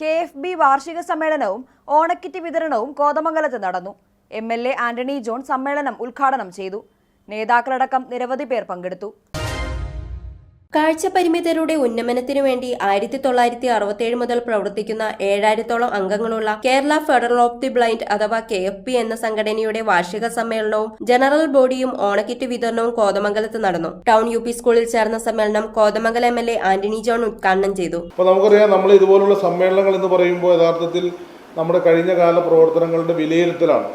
K F B വാർഷിക സമ്മേളനവും ഓണക്കിറ്റ് വിതരണവും കോതമംഗലത്ത് നടന്നു. M L A Antony John സമ്മേളനം ഉദ്ഘാടനം ചെയ്തു. നേതാക്കളടക്കം നിരവധി പേർ പങ്കെടുത്തു. കാഴ്ച പരിമിതരുടെ ഉന്നമനത്തിനു വേണ്ടി ആയിരത്തി തൊള്ളായിരത്തി അറുപത്തിയേഴ് മുതൽ പ്രവർത്തിക്കുന്ന ഏഴായിരത്തോളം അംഗങ്ങളുള്ള Kerala federal of the blind അഥവാ കെ എഫ് പി എന്ന സംഘടനയുടെ വാർഷിക സമ്മേളനവും ജനറൽ ബോഡിയും ഓണക്കിറ്റ് വിതരണവും കോതമംഗലത്ത് നടന്നു. ടൗൺ യു സ്കൂളിൽ ചേർന്ന സമ്മേളനം Kothamangalam M L A Antony John ഉദ്ഘാടനം ചെയ്തു. അപ്പോൾ നമുക്കറിയാം നമ്മൾ ഇതുപോലുള്ള സമ്മേളനങ്ങൾ എന്ന് പറയുമ്പോൾ യഥാർത്ഥത്തിൽ നമ്മുടെ കഴിഞ്ഞ കാല പ്രവർത്തനങ്ങളുടെ വിലയിരുത്തലാണ്.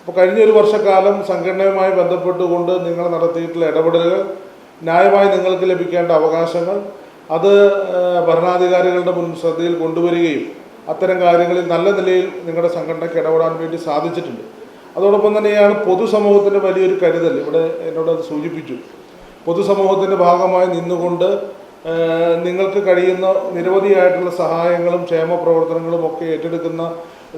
അപ്പോൾ കഴിഞ്ഞ ഒരു വർഷക്കാലം സംഘടനയുമായി ബന്ധപ്പെട്ടുകൊണ്ട് നിങ്ങൾ നടത്തിയിട്ടുള്ള ഇടപെടലുകൾ ന്യായമായി നിങ്ങൾക്ക് ലഭിക്കേണ്ട അവകാശങ്ങൾ അത് ഭരണാധികാരികളുടെ മുൻ ശ്രദ്ധയിൽ കൊണ്ടുവരികയും അത്തരം കാര്യങ്ങളിൽ നല്ല നിലയിൽ നിങ്ങളുടെ സംഘടനയ്ക്ക് ഇടപെടാൻ വേണ്ടി സാധിച്ചിട്ടുണ്ട്. അതോടൊപ്പം തന്നെയാണ് പൊതുസമൂഹത്തിന്റെ വലിയൊരു കരുതൽ. ഇവിടെ എന്നോട് അത് സൂചിപ്പിച്ചു. പൊതുസമൂഹത്തിന്റെ ഭാഗമായി നിന്നുകൊണ്ട് നിങ്ങൾക്ക് കഴിയുന്ന നിരവധിയായിട്ടുള്ള സഹായങ്ങളും ക്ഷേമ പ്രവർത്തനങ്ങളും ഒക്കെ ഏറ്റെടുക്കുന്ന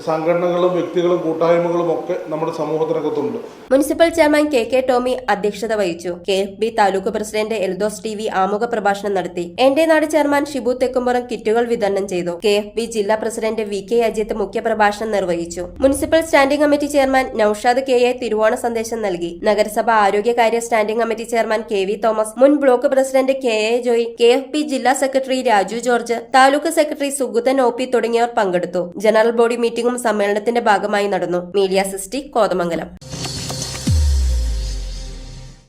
സംഘടനകളും വ്യക്തികളും കൂട്ടായ്മകളും ഒക്കെ നമ്മുടെ സമൂഹത്തിനകത്തുണ്ട്. Municipal chairman K K Tomy അധ്യക്ഷത വഹിച്ചു. K F B taluk president Eldhose T V ആമുഖ പ്രഭാഷണം നടത്തി. എന്റെ നാട് ചെയർമാൻ ഷിബു തെക്കുംപുറം കിറ്റുകൾ വിതരണം ചെയ്തു. കെ എഫ് ബി ജില്ലാ പ്രസിഡന്റ് വി കെ അജിത്ത് മുഖ്യപ്രഭാഷണം നിർവഹിച്ചു. Municipal standing committee chairman Noushad K A തിരുവോണ സന്ദേശം നൽകി. നഗരസഭ ആരോഗ്യകാര്യ standing committee chairman K V Thomas. മുൻ block president K A Joy K F B ജില്ലാ secretary Raju George taluk secretary Suguthan O P തുടങ്ങിയവർ പങ്കെടുത്തു. ജനറൽ ബോഡി മീറ്റിംഗും സമ്മേളനത്തിന്റെ ഭാഗമായി നടന്നു. മീഡിയ സിസ്റ്റി കോതമംഗലം.